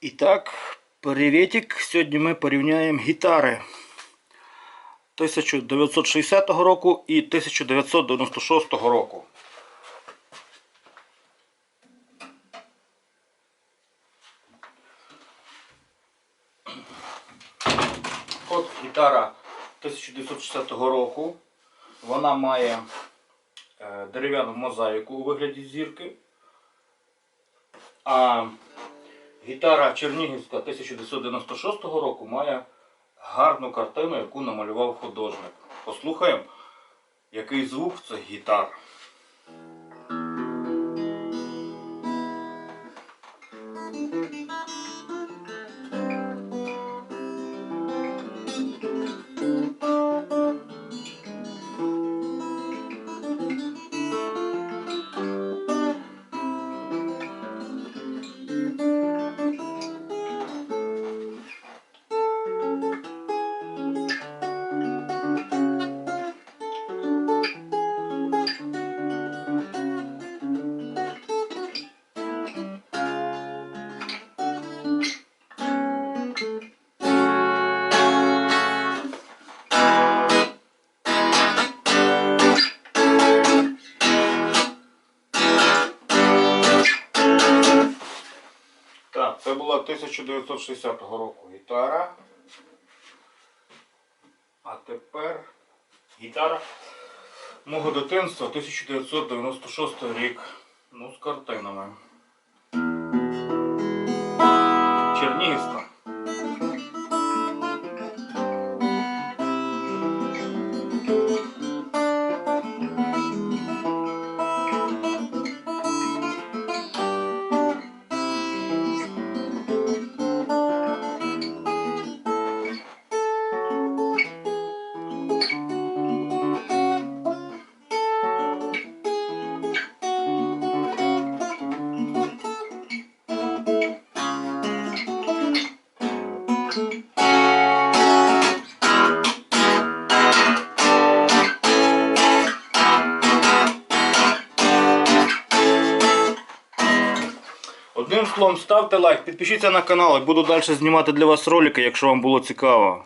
І так, привітик. Сьогодні ми порівняємо гітари 1960 року і 1996 року. От гітара 1960 року. Вона має е, дерев'яну мозаїку у вигляді зірки. А гітара Чернігівська 1996 року має гарну картину, яку намалював художник. Послухаємо, який звук цих гітар. Це була 1960 року гітара. А тепер гітара мого дитинства 1996 рік. Ну, з картинами. Чернігівська. Одним словом, ставте лайк, підпишіться на канал, я буду далі знімати для вас ролики, якщо вам було цікаво.